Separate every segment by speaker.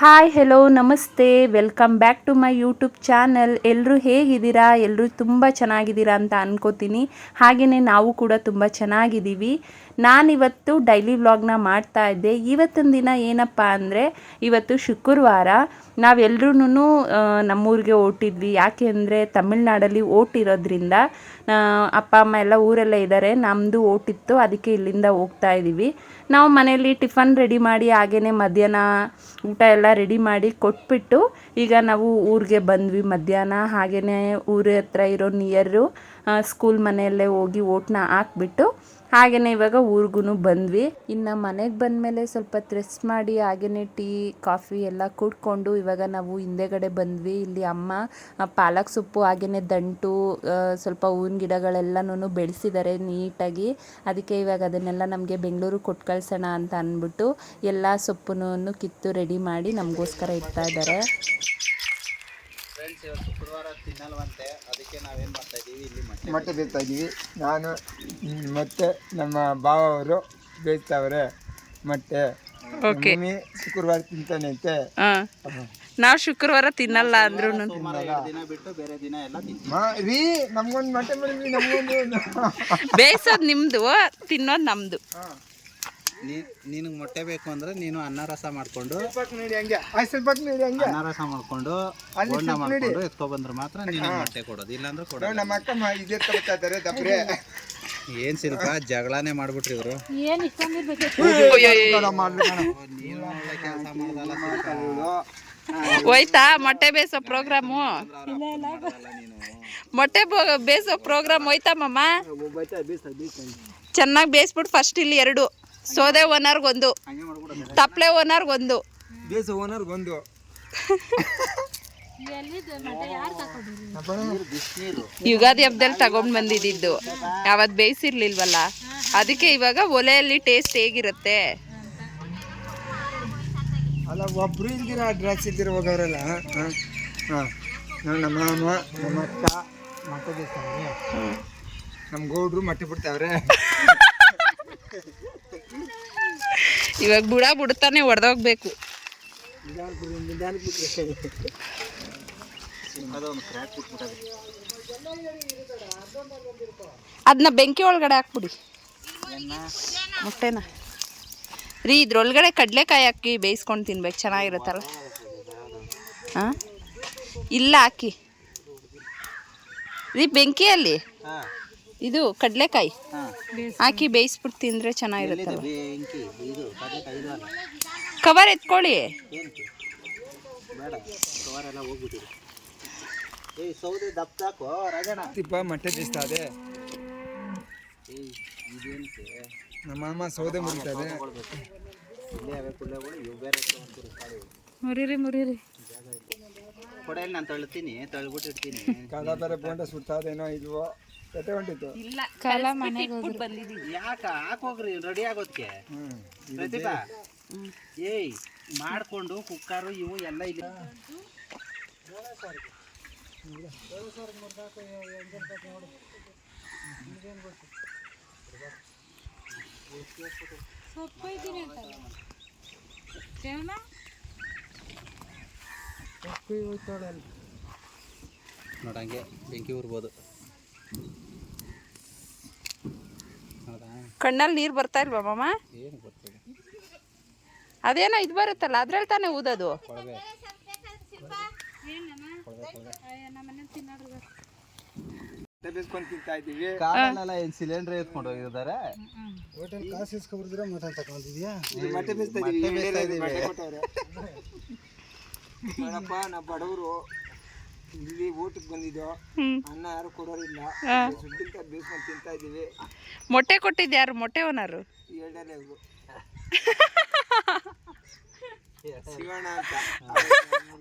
Speaker 1: Hi hello ನಮಸ್ತೆ. Welcome back to my YouTube channel ಎಲ್ಲರೂ ಹೇಗಿದ್ದೀರಾ? ಎಲ್ಲರೂ ತುಂಬ ಚೆನ್ನಾಗಿದ್ದೀರಾ ಅಂತ ಅನ್ಕೋತೀನಿ. ಹಾಗೆಯೇ ನಾವು ಕೂಡ ತುಂಬ ಚೆನ್ನಾಗಿದ್ದೀವಿ. ನಾನಿವತ್ತು ಡೈಲಿ ವ್ಲಾಗ್ನ ಮಾಡ್ತಾ ಇದ್ದೆ. ಇವತ್ತಿನ ದಿನ ಏನಪ್ಪ ಅಂದರೆ, ಇವತ್ತು ಶುಕ್ರವಾರ ನಾವೆಲ್ಲರೂ ನಮ್ಮೂರಿಗೆ ಓಟಿದ್ವಿ. ಯಾಕೆ ಅಂದರೆ, ತಮಿಳ್ನಾಡಲ್ಲಿ ಓಟಿರೋದ್ರಿಂದ ಅಪ್ಪ, ಅಮ್ಮ ಎಲ್ಲ ಊರಲ್ಲೇ ಇದ್ದಾರೆ ನಮ್ಮದು ಓಟಿತ್ತು. ಅದಕ್ಕೆ ಇಲ್ಲಿಂದ ಹೋಗ್ತಾ ಇದ್ದೀವಿ ನಾವು ಮನೆಯಲ್ಲಿ ಟಿಫನ್ ರೆಡಿ ಮಾಡಿ, ಹಾಗೇನೆ ಮಧ್ಯಾಹ್ನ ಊಟ ಎಲ್ಲ ರೆಡಿ ಮಾಡಿ ಕೊಟ್ಬಿಟ್ಟು ಈಗ ನಾವು ಊರಿಗೆ ಬಂದ್ವಿ. ಮಧ್ಯಾಹ್ನ ಹಾಗೆಯೇ ಊರ ಹತ್ರ ಇರೋ ನಿಯರು ಸ್ಕೂಲ್ ಮನೆಯಲ್ಲೇ ಹೋಗಿ ಓಟ್ನ ಹಾಕ್ಬಿಟ್ಟು ಹಾಗೆಯೇ ಇವಾಗ ಊರಿಗೂ ಬಂದ್ವಿ. ಇನ್ನು ಮನೆಗೆ ಬಂದಮೇಲೆ ಸ್ವಲ್ಪ ರೆಸ್ಟ್ ಮಾಡಿ ಹಾಗೆಯೇ ಟೀ, ಕಾಫಿ ಎಲ್ಲ ಕುಡ್ಕೊಂಡು ಇವಾಗ ನಾವು ಹಿಂದೆಗಡೆ ಬಂದ್ವಿ. ಇಲ್ಲಿ ಅಮ್ಮ ಪಾಲಕ್ ಸೊಪ್ಪು ಹಾಗೆಯೇ ದಂಟು ಸ್ವಲ್ಪ ಹೂವಿನ ಗಿಡಗಳೆಲ್ಲನೂ ಬೆಳೆಸಿದ್ದಾರೆ ನೀಟಾಗಿ. ಅದಕ್ಕೆ ಇವಾಗ ಅದನ್ನೆಲ್ಲ ನಮಗೆ ಬೆಂಗಳೂರು ಕೊಟ್ಟು ಕಳ್ಸೋಣ ಅಂತ ಅಂದ್ಬಿಟ್ಟು ಎಲ್ಲ ಸೊಪ್ಪನ್ನು ಕಿತ್ತು ರೆಡಿ ಮಾಡಿ ನಮಗೋಸ್ಕರ ಇಡ್ತಾ ಇದ್ದಾರೆ.
Speaker 2: ಫ್ರೆಂಡ್ಸ್ ಇವತ್ತು ಶುಕ್ರವಾರ ತಿನ್ನಲ್ವಂತೆ. ಅದಕ್ಕೆ ನಾವೇನ್ ಮಾಡ್ತಾ ಇದೀವಿ ಇಲ್ಲಿ ಮೊಟ್ಟೆ
Speaker 3: ಇದ್ದೀವಿ. ನಾನು ಮತ್ತೆ ನಮ್ಮ ಭಾವ ಅವರು ಬೇಯ್ತಾವ್ರೆ ಮೊಟ್ಟೆ ಮಮ್ಮಿ ಶುಕ್ರವಾರ ತಿಂತಾನೆ ಅಂತೆ.
Speaker 1: ನಾವು ಶುಕ್ರವಾರ ತಿನ್ನಲ್ಲ ಅಂದ್ರು
Speaker 2: ಸೋಮವಾರ ಎರಡು ದಿನ ಬಿಟ್ಟು ಬೇರೆ ದಿನ ಎಲ್ಲ ತಿಂತೀವಿ.
Speaker 3: ಮಾ ರೀ ನಮ್ಗೊಂದು ಮೊಟ್ಟೆ ಮಾಡಿದ್ವಿ ನಮ್ಗೊಂದು
Speaker 1: ಬೇಯಿಸೋದು ನಿಮ್ಮದು ತಿನ್ನೋದು ನಮ್ಮದು
Speaker 2: ನೀ- ನಿನಗ್ ಮೊಟ್ಟೆ ಬೇಕು ಅಂದ್ರೆ ನೀನು ಅನ್ನ ರಸ ಮಾಡ್ಕೊಂಡು
Speaker 3: ಸ್ವಲ್ಪ ನೋಡಿ ಹಂಗೆ. ಆ ಸ್ವಲ್ಪ ನೋಡಿ ಹಂಗೆ.
Speaker 2: ಅನ್ನ ರಸ ಮಾಡ್ಕೊಂಡು ಎತ್ಕೊ ಬಂದ್ರೆ ಮಾತ್ರ ನೀನು ಮೊಟ್ಟೆ ಕೊಡೋದು. ಇಲ್ಲಾಂದ್ರೆ ಕೊಡೋದು
Speaker 3: ನಮ್ಮ ಅಕ್ಕ ಇದೇ ತಗೋತಾ ಇದ್ದಾರೆ ದಬ್ರೆ
Speaker 2: ಏನ್ ಶಿಲ್ಪ ಜಗಳಾನೇ ಮಾಡ್ಬಿಟ್ರಿ ಇವರು.
Speaker 1: ಹೋಯ್ತಾ? ಮೊಟ್ಟೆ ಬೇಯಿಸೋ ಪ್ರೋಗ್ರಾಮು? ಮೊಟ್ಟೆ ಬೇಸೋ ಬೇಯಿಸೋ ಪ್ರೋಗ್ರಾಮ್ ಹೋಯ್ತಾ ಮಮ್ಮ ಚೆನ್ನಾಗಿ ಬೇಯಿಸ್ಬಿಟ್ಟು ಫಸ್ಟ್ ಇಲ್ಲಿ ಎರಡು. ಸೋದೆ ಓನರ್ಗೊಂದು ತಪ್ಪಲೆ ಓನರ್ಗೊಂದು
Speaker 3: ಬೇಸ ಓನರ್ ಒಂದು.
Speaker 1: ಯುಗಾದಿ ಹಬ್ಬದಲ್ಲಿ ತಗೊಂಡ್ ಬಂದಿದ್ದು ಅವತ್ ಬೇಯಿಸಿರ್ಲಿಲ್ವಲ್ಲ? ಅದಕ್ಕೆ ಇವಾಗ ಒಲೆಯಲ್ಲಿ ಟೇಸ್ಟ್ ಹೇಗಿರುತ್ತೆ?
Speaker 3: ಅಲ್ಲ ಒಬ್ರು ಇಲ್ದಿರ ಡ್ರೆಸ್ ಇಲ್ದಿರ ಹೋಗೋರಲ್ಲ ಹಾಂ ಹಾಂ. ನೋಡಿ ನಮ್ಮ ಮಾಮ ನಮ್ಮ ಅಕ್ಕ ಮೊಟ್ಟೆ ನಮ್ಮ ಗೌಡ್ರು ಮಟ್ಟಿ ಬಿಡ್ತಾವ್ರೆ.
Speaker 1: ಇವಾಗ ಬುಡ ಬುಡತಾನೆ ಹೊಡೆದೋಗ್ಬೇಕು ಅದನ್ನ ಬೆಂಕಿ ಒಳಗಡೆ ಹಾಕ್ಬಿಡಿ. ಮೊಟ್ಟೆನ. ರೀ ಇದ್ರೊಳಗಡೆ ಕಡಲೆಕಾಯಿ ಹಾಕಿ ಬೇಯಿಸ್ಕೊಂಡು ತಿನ್ಬೇಕು ಚೆನ್ನಾಗಿರುತ್ತಲ್ಲ? ಹಾಂ ಇಲ್ಲ ಹಾಕಿ. ರೀ ಬೆಂಕಿಯಲ್ಲಿ? ಇದು ಕಡಲೆಕಾಯಿ. ಹಾಕಿ ಬೇಯಿಸ್ಬಿಟ್ಟು ತಿಂದರೆ ಚೆನ್ನಾಗಿರುತ್ತಲ್ಲ? ಕವರ್ ಎತ್ಕೊಳ್ಳಿ.
Speaker 2: ಏನಕ್ಕೆ ಬೇಡ ಕವರೆಲ್ಲ ಹೋಗ್ಬಿಟ್ಟಿದೆ. ಏಯ್ ಸೌದೆ ದಪ್ಪ ಹಾಕೋ ರಾಜಣ್ಣ.
Speaker 3: ತಿಪ್ಪ ಮೊಟ್ಟೆ
Speaker 2: ಇದೇನಕ್ಕೆ
Speaker 3: ನಮ್ಮ ಮಾಮ ಸೌದೆ ಮುರಿತಾರೆ
Speaker 1: ಮುರಿರಿ ಮುರಿರಿ.
Speaker 2: ಕೊಡೆಯಲ್ಲಿ ನಾನು ತಳ್ತೀನಿ ತಳ್ಳಿಬಿಟ್ಟಿರ್ತೀನಿ ಇಡ್ತೀನಿ.
Speaker 3: ಕಾಲ ಬೇರೆ ಬೋಂಡ ಸುಡ್ತಾದೇನೋ ಇದು ಕತೆ ಹೊಂಟಿತ್ತು
Speaker 1: ಇಲ್ಲ ಕಾಲ ಮನೆಗೆ ಬಂದಿದ್ದೀವಿ
Speaker 2: ಯಾಕ? ಹಾಕೋಗ್ರಿ ರೆಡಿ ಆಗೋದಕ್ಕೆ ಪ್ರತಿಭಾ ಏಯ್ ಮಾಡ್ಕೊಂಡು ಕುಕ್ಕರು ಇವು ಎಲ್ಲ ಇಲ್ಲ ನೋಡಂಗೆ ಬೆಂಕಿ ಉರ್ಬೋದು.
Speaker 1: ಕಣ್ಣಲ್ಲಿ ನೀರು ಬರ್ತಾ ಇಲ್ವಾ ಮಾಮ? ಅದೇನೋ ಇದು ಬರುತ್ತಲ್ಲ ಅದ್ರಲ್ಲಿ ತಾನೇ ಊದೋದು?
Speaker 2: ಸಿಲಿಂಡರ್ ಎತ್ಕೊಂಡು ಹೋಗಿದ್ದಾರೆ?
Speaker 3: ಹೋಟೆಲ್ ಕಾಸು ತಗೊಂಡಿದ್ಯಾ ಬೇಯಿಸ್ತಾ ಇದೀವಿ. ನೋಡಪ್ಪ ಬಡವರು. ಇಲ್ಲಿ ಊಟಕ್ಕೆ ಬಂದಿದ್ದೋ ಅನ್ನ ಯಾರು ಕೊಡೋರಿಲ್ಲ ತಿಂತಾ ಇದ್ದೀವಿ.
Speaker 1: ಮೊಟ್ಟೆ ಕೊಟ್ಟಿದ್ದೆ ಯಾರು? ಮೊಟ್ಟೆ ಓನರು
Speaker 3: ಎರಡನೇ ಶಿವಣ್ಣ ಅಂತ.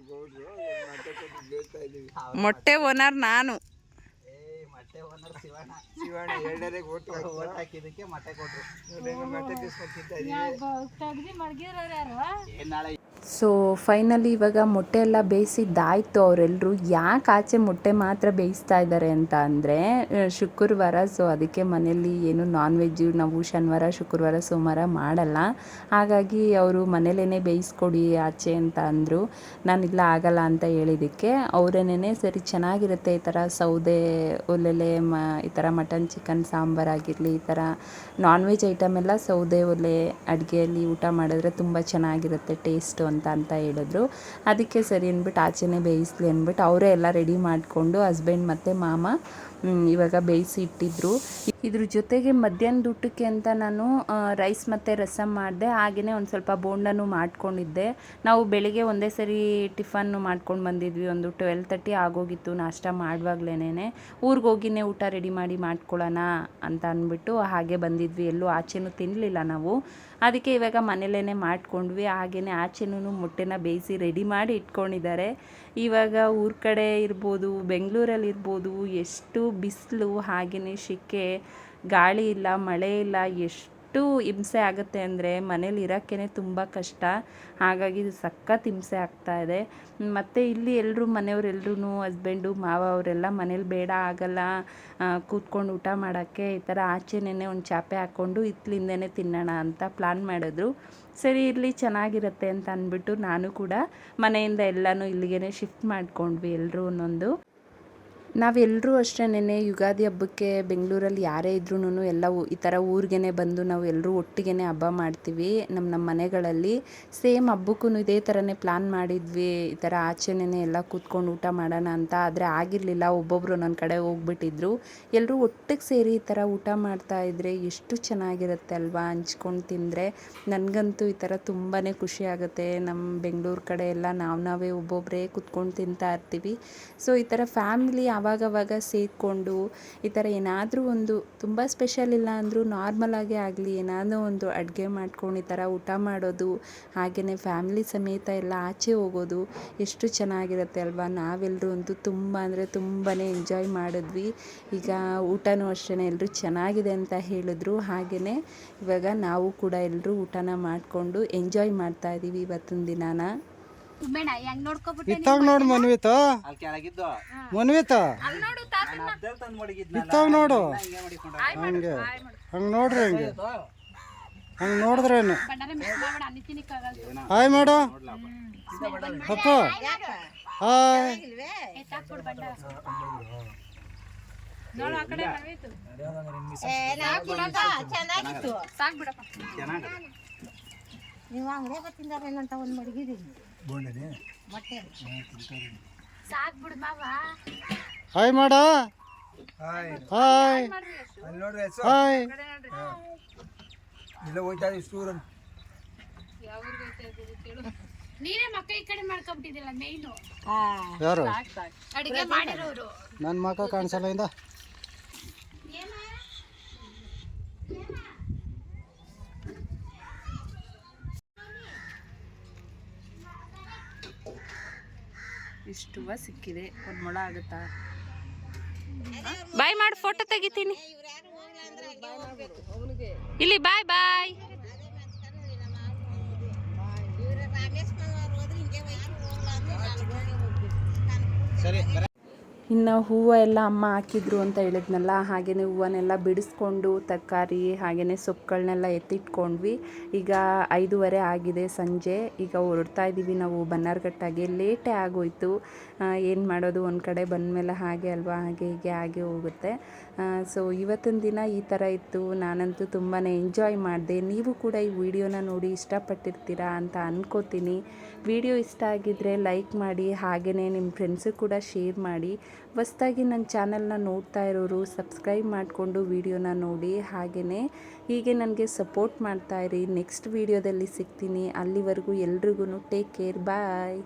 Speaker 3: ಗೌಡ್ರು ಮೊಟ್ಟೆ ಕೊಟ್ಟು
Speaker 1: ಓನರ್ ನಾನು.
Speaker 2: ಏಯ್ ಮೊಟ್ಟೆ ಓನರ್ ಶಿವಣ್ಣ.
Speaker 3: ಶಿವಣ್ಣ ಎರಡನೇ ಓಟ್
Speaker 2: ಓಟ್ ಹಾಕಿದ್ದಕ್ಕೆ ಮೊಟ್ಟೆ ಕೊಟ್ಟರು
Speaker 3: ಮೊಟ್ಟೆ ತಿಂತಾ ಇದ್ದೀವಿ.
Speaker 2: ಏನ್ ನಾಳೆ
Speaker 1: ಸೊ ಫೈನಲಿ ಇವಾಗ ಮೊಟ್ಟೆ ಎಲ್ಲ ಬೇಯಿಸಿದ್ದಾಯಿತು ಅವರೆಲ್ಲರೂ ಯಾಕೆ ಆಚೆ ಮೊಟ್ಟೆ ಮಾತ್ರ ಬೇಯಿಸ್ತಾ ಇದ್ದಾರೆ ಅಂತ ಅಂದರೆ ಶುಕ್ರವಾರ ಸೊ ಅದಕ್ಕೆ ಮನೆಯಲ್ಲಿ ಏನು ನಾನ್ ವೆಜ್ಜು ನಾವು ಶನಿವಾರ, ಶುಕ್ರವಾರ, ಸೋಮವಾರ ಮಾಡಲ್ಲ. ಹಾಗಾಗಿ ಅವರು ಮನೇಲೇ ಬೇಯಿಸ್ಕೊಡಿ ಆಚೆ ಅಂತ ಅಂದರು. ನಾನಿಲ್ಲ, ಆಗಲ್ಲ ಅಂತ ಹೇಳಿದ್ದಕ್ಕೆ ಅವರೇನೇ ಸರಿ, ಚೆನ್ನಾಗಿರುತ್ತೆ ಈ ಥರ ಸೌದೆ, ಒಲೆಲೆ, ಮ, ಈ ಥರ ಮಟನ್, ಚಿಕನ್ ಸಾಂಬಾರಾಗಿರಲಿ ಈ ಥರ ನಾನ್ ವೆಜ್ ಐಟಮ್ ಎಲ್ಲ ಸೌದೆ, ಒಲೆ, ಅಡುಗೆಯಲ್ಲಿ ಊಟ ಮಾಡಿದ್ರೆ ತುಂಬ ಚೆನ್ನಾಗಿರುತ್ತೆ ಟೇಸ್ಟು ಅಂತ ಅಂತ ಹೇಳಿದ್ರು. ಅದಕ್ಕೆ ಸರಿ ಅಂದ್ಬಿಟ್ಟು ಆಚೆನೇ ಬೇಯಿಸ್ಲಿ ಅಂದ್ಬಿಟ್ಟು ಅವರೇ ಎಲ್ಲ ರೆಡಿ ಮಾಡಿಕೊಂಡು ಹಸ್ಬೆಂಡ್ ಮತ್ತು ಮಾಮ ಇವಾಗ ಬೇಯಿಸಿ ಇಟ್ಟಿದ್ರು. ಇದ್ರ ಜೊತೆಗೆ ಮಧ್ಯಾಹ್ನದ ಊಟಕ್ಕೆ ಅಂತ ನಾನು ರೈಸ್ ಮತ್ತು ರಸಮ್ ಮಾಡಿದೆ. ಹಾಗೆಯೇ ಒಂದು ಸ್ವಲ್ಪ ಬೋಂಡನೂ ಮಾಡ್ಕೊಂಡಿದ್ದೆ. ನಾವು ಬೆಳಿಗ್ಗೆ ಒಂದೇ ಸರಿ ಟಿಫನ್ನು ಮಾಡ್ಕೊಂಡು ಬಂದಿದ್ವಿ. ಒಂದು ಟ್ವೆಲ್ ತರ್ಟಿ ಆಗೋಗಿತ್ತು. ನಾಷ್ಟ ಮಾಡುವಾಗ್ಲೇನೆ ಊರಿಗೆ ಹೋಗಿನೇ ಊಟ ರೆಡಿ ಮಾಡಿ ಮಾಡ್ಕೊಳ್ಳೋಣ ಅಂತ ಅಂದ್ಬಿಟ್ಟು ಹಾಗೆ ಬಂದಿದ್ವಿ. ಎಲ್ಲೂ ಆಚೆನೂ ತಿನ್ನಲಿಲ್ಲ ನಾವು. ಅದಕ್ಕೆ ಇವಾಗ ಮನೇಲೇ ಮಾಡ್ಕೊಂಡ್ವಿ. ಹಾಗೆಯೇ ಆಚೆನೂ ಮೊಟ್ಟೆನ ಬೇಯಿಸಿ ರೆಡಿ ಮಾಡಿ ಇಟ್ಕೊಂಡಿದ್ದಾರೆ. ಇವಾಗ ಊರ ಕಡೆ ಇರ್ಬೋದು ಬೆಂಗಳೂರಲ್ಲಿ ಇರ್ಬೋದು ಎಷ್ಟು ಬಿಸಿಲು ಹಾಗೆಯೇ ಸೆಕೆ ಗಾಳಿ ಇಲ್ಲ, ಮಳೆ ಇಲ್ಲ, ಎಷ್ಟು ಹಿಂಸೆ ಆಗುತ್ತೆ ಅಂದರೆ ಮನೇಲಿ ಇರೋಕ್ಕೇ ತುಂಬ ಕಷ್ಟ. ಹಾಗಾಗಿ ಸಖತ್ ಹಿಂಸೆ ಆಗ್ತಾ ಇದೆ. ಮತ್ತು ಇಲ್ಲಿ ಎಲ್ಲರೂ ಮನೆಯವರೆಲ್ಲರೂ ಹಸ್ಬೆಂಡು, ಮಾವ ಅವರೆಲ್ಲ ಮನೇಲಿ ಬೇಡ, ಆಗಲ್ಲ ಕೂತ್ಕೊಂಡು ಊಟ ಮಾಡೋಕ್ಕೆ ಈ ಥರ ಆಚೆನೇ ಒಂದು ಚಾಪೆ ಹಾಕ್ಕೊಂಡು ಇತ್ತಲಿಂದೇ ತಿನ್ನೋಣ ಅಂತ ಪ್ಲಾನ್ ಮಾಡಿದ್ರು. ಸರಿ, ಇರಲಿ, ಚೆನ್ನಾಗಿರುತ್ತೆ ಅಂತ ಅಂದ್ಬಿಟ್ಟು ನಾನು ಕೂಡ ಮನೆಯಿಂದ ಎಲ್ಲನೂ ಇಲ್ಲಿಗೆ ಶಿಫ್ಟ್ ಮಾಡಿಕೊಂಡ್ವಿ ಎಲ್ಲರೂ ಒಂದೊಂದು. ನಾವೆಲ್ಲರೂ ಅಷ್ಟೇನೆ ಯುಗಾದಿ ಹಬ್ಬಕ್ಕೆ ಬೆಂಗಳೂರಲ್ಲಿ ಯಾರೇ ಇದ್ರೂ ಎಲ್ಲ ಈ ಥರ ಊರಿಗೆ ಬಂದು ನಾವು ಎಲ್ಲರೂ ಒಟ್ಟಿಗೆ ಹಬ್ಬ ಮಾಡ್ತೀವಿ. ನಮ್ಮ ನಮ್ಮ ಮನೆಗಳಲ್ಲಿ ಸೇಮ್ ಹಬ್ಬಕ್ಕೂ ಇದೇ ಥರನೇ ಪ್ಲ್ಯಾನ್ ಮಾಡಿದ್ವಿ. ಈ ಥರ ಆಚೆನೇ ಎಲ್ಲ ಕೂತ್ಕೊಂಡು ಊಟ ಮಾಡೋಣ ಅಂತ. ಆದರೆ ಆಗಿರಲಿಲ್ಲ. ಒಬ್ಬೊಬ್ಬರು ನನ್ನ ಕಡೆ ಹೋಗ್ಬಿಟ್ಟಿದ್ರು. ಎಲ್ಲರೂ ಒಟ್ಟಿಗೆ ಸೇರಿ ಈ ಥರ ಊಟ ಮಾಡ್ತಾ ಇದ್ರೆ ಎಷ್ಟು ಚೆನ್ನಾಗಿರುತ್ತೆ ಅಲ್ವಾ ಹಂಚ್ಕೊಂಡು ತಿಂದರೆ. ನನಗಂತೂ ಈ ಥರ ತುಂಬಾ ಖುಷಿ ಆಗುತ್ತೆ. ನಮ್ಮ ಬೆಂಗಳೂರು ಕಡೆ ಎಲ್ಲ ನಾವು ನಾವೇ ಒಬ್ಬೊಬ್ಬರೇ ಕೂತ್ಕೊಂಡು ತಿಂತಾ ಇರ್ತೀವಿ. ಸೊ, ಈ ಥರ ಫ್ಯಾಮಿಲಿ ಆವಾಗವಾಗ ಸೇರಿಕೊಂಡು ಈ ಥರ ಏನಾದರೂ ಒಂದು ತುಂಬ ಸ್ಪೆಷಲ್ ಇಲ್ಲ ಅಂದರೂ ನಾರ್ಮಲಾಗೇ ಆಗಲಿ, ಏನಾದರೂ ಒಂದು ಅಡುಗೆ ಮಾಡ್ಕೊಂಡು ಈ ಥರ ಊಟ ಮಾಡೋದು ಹಾಗೆಯೇ ಫ್ಯಾಮಿಲಿ ಸಮೇತ ಎಲ್ಲ ಆಚೆ ಹೋಗೋದು ಎಷ್ಟು ಚೆನ್ನಾಗಿರುತ್ತೆ ಅಲ್ವಾ? ನಾವೆಲ್ಲರೂ ಅಂತೂ ತುಂಬ ಅಂದರೆ ತುಂಬಾ ಎಂಜಾಯ್ ಮಾಡಿದ್ವಿ. ಈಗ ಊಟನೂ ಅಷ್ಟೇ ಎಲ್ಲರೂ ಚೆನ್ನಾಗಿದೆ ಅಂತ ಹೇಳಿದ್ರು. ಹಾಗೆಯೇ ಇವಾಗ ನಾವು ಕೂಡ ಎಲ್ಲರೂ ಊಟನ ಮಾಡಿಕೊಂಡು ಎಂಜಾಯ್ ಮಾಡ್ತಾ ಇದ್ದೀವಿ ಇವತ್ತಿನ ದಿನಾನ.
Speaker 4: ಬೇಡ ಹೆಂಗ್ ನೋಡ್ಕೊಬಿಟ್ಟೆ
Speaker 3: ಇತ್ತಾಗ ನೋಡು ಮನ್ವಿತ.
Speaker 2: ಅಲ್ಲಿ ಕೆಳಗಿದ್ದು.
Speaker 3: ಮನ್ವಿತ.
Speaker 2: ತಂದು ಮಡಗಿದ್ನಲ್ಲ
Speaker 3: ಇತ್ತಾಗ ನೋಡು.
Speaker 2: ಹಿಂಗೆ ಮಡಿಕೊಂಡು
Speaker 3: ಹಂಗೆ. ಹಂಗೆ ನೋಡ್ರಿ ಹಂಗೆ. ಹಂಗೆ ನೋಡಿದ್ರೇನು?
Speaker 4: ಮಿಸ್ ಮಾಡ್ಬೇಡ
Speaker 3: ಹಾಯ್ ಮಾಡು. ಅಪ್ಪ ಹಾಯ್
Speaker 4: ಬಂಡಾರ
Speaker 5: ಚೆನ್ನಾಗಿತ್ತು.
Speaker 4: ಸಾಕ್ ಬಿಡಪ್ಪ.
Speaker 2: ಚೆನ್ನಾಗಿ
Speaker 5: ನೀವು ಅಂಗಡಿಯಾಗ ತಿಂದಾರೇನಂತ ಒಂದು ಮಡಗಿದೀನಿ ಮೊಟ್ಟೆ.
Speaker 4: ಸಾಕ್ ಬಿಡು ಮಾವ.
Speaker 3: ಹಾಯ್ ಮಾಡ.
Speaker 6: ಹಾಯ್
Speaker 3: ಹಾಯ್
Speaker 6: ಅಲ್ಲಿ ನೋಡ್ರಿ ಹೆಸರು
Speaker 3: ಹಾಯ್
Speaker 6: ಇಲ್ಲ ಹೋಯ್ತಾ ಸ್ಟೂರ್
Speaker 4: ನೀನೇ ಮಕ್ಕ ಈ ಕಡೆ ಮಾಡ್ಕೊಂಬಿಟ್ಟಿದ್ದಿಲ್ಲ ಮೇಯ್ನು
Speaker 3: ಯಾರು?
Speaker 4: ಅಡಿಗೆ ಮಾಡಿರೋರು.
Speaker 3: ನನ್ನ ಮಕ್ಕ ಕಾಣಿಸಲ್ಲ ಇಂದ.
Speaker 1: ಇಷ್ಟುವ ಸಿಕ್ಕಿದೆ. ಒಂದು ಮೊಳ ಆಗುತ್ತಾ? ಬಾಯ್ ಮಾಡಿ ಫೋಟೋ ತೆಗಿತೀನಿ. ಇಲ್ಲಿ ಬಾಯ್ ಬಾಯ್.
Speaker 2: ಸರಿ
Speaker 1: ಇನ್ನು ಹೂವು ಎಲ್ಲ ಅಮ್ಮ ಹಾಕಿದ್ರು ಅಂತ ಹೇಳಿದ್ನಲ್ಲ ಹಾಗೆಯೇ ಹೂವನ್ನೆಲ್ಲ ಬಿಡಿಸ್ಕೊಂಡು ತರಕಾರಿ ಹಾಗೆಯೇ ಸೊಪ್ಪುಗಳನ್ನೆಲ್ಲ ಎತ್ತಿಟ್ಕೊಂಡ್ವಿ. ಈಗ ಐದೂವರೆ ಆಗಿದೆ ಸಂಜೆ, ಈಗ ಹೊರಡ್ತಾ ಇದ್ದೀವಿ ನಾವು ಬನ್ನಾರ್ಘಟ್ಟಾಗೆ ಲೇಟೇ ಆಗೋಯ್ತು. ಏನು ಮಾಡೋದು, ಒಂದು ಕಡೆ ಬಂದಮೇಲೆ ಹಾಗೆ ಅಲ್ವಾ, ಹಾಗೆ ಹೀಗೆ, ಹಾಗೆ ಹೋಗುತ್ತೆ. ಸೊ ಇವತ್ತಿನ ದಿನ ಈ ಥರ ಇತ್ತು. ನಾನಂತೂ ತುಂಬಾ ಎಂಜಾಯ್ ಮಾಡಿದೆ. ನೀವು ಕೂಡ ಈ ವಿಡಿಯೋನ ನೋಡಿ ಇಷ್ಟಪಟ್ಟಿರ್ತೀರಾ ಅಂತ ಅನ್ಕೋತೀನಿ. ವಿಡಿಯೋ ಇಷ್ಟ ಆಗಿದ್ದರೆ ಲೈಕ್ ಮಾಡಿ ಹಾಗೆಯೇ ನಿಮ್ಮ ಫ್ರೆಂಡ್ಸಿಗೆ ಕೂಡ ಶೇರ್ ಮಾಡಿ. ಹೊಸ್ದಾಗಿ ನನ್ನ ಚಾನಲ್ನ ನೋಡ್ತಾ ಇರೋರು, ಸಬ್ಸ್ಕ್ರೈಬ್ ಮಾಡಿಕೊಂಡು ವೀಡಿಯೋನ ನೋಡಿ. ಹಾಗೆಯೇ ಹೀಗೆ ನನಗೆ ಸಪೋರ್ಟ್ ಮಾಡ್ತಾಯಿರಿ ನೆಕ್ಸ್ಟ್ ವಿಡಿಯೋದಲ್ಲಿ ಸಿಗ್ತೀನಿ. ಅಲ್ಲಿವರೆಗೂ ಎಲ್ರಿಗೂ ಟೇಕ್ ಕೇರ್. ಬಾಯ್.